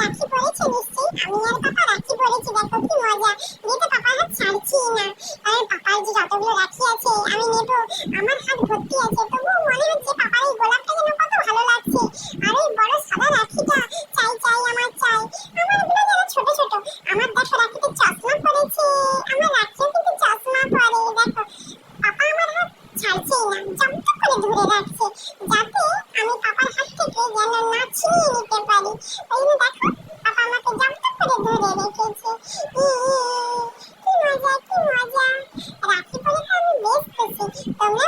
রাখি পরেছে নিশ্চয়ই? আমি আর পাপা রাখি পরেছি দেখো কি মজা। নিয়ে তো পাপা হাত ছাড়ছি না। কারণ পাপার যে যতগুলো রাখি আমাকে জামত মজা কি মজা। রাখি তো আমি বেশ খুশি। তোমরা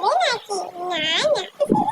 对，那是奶奶。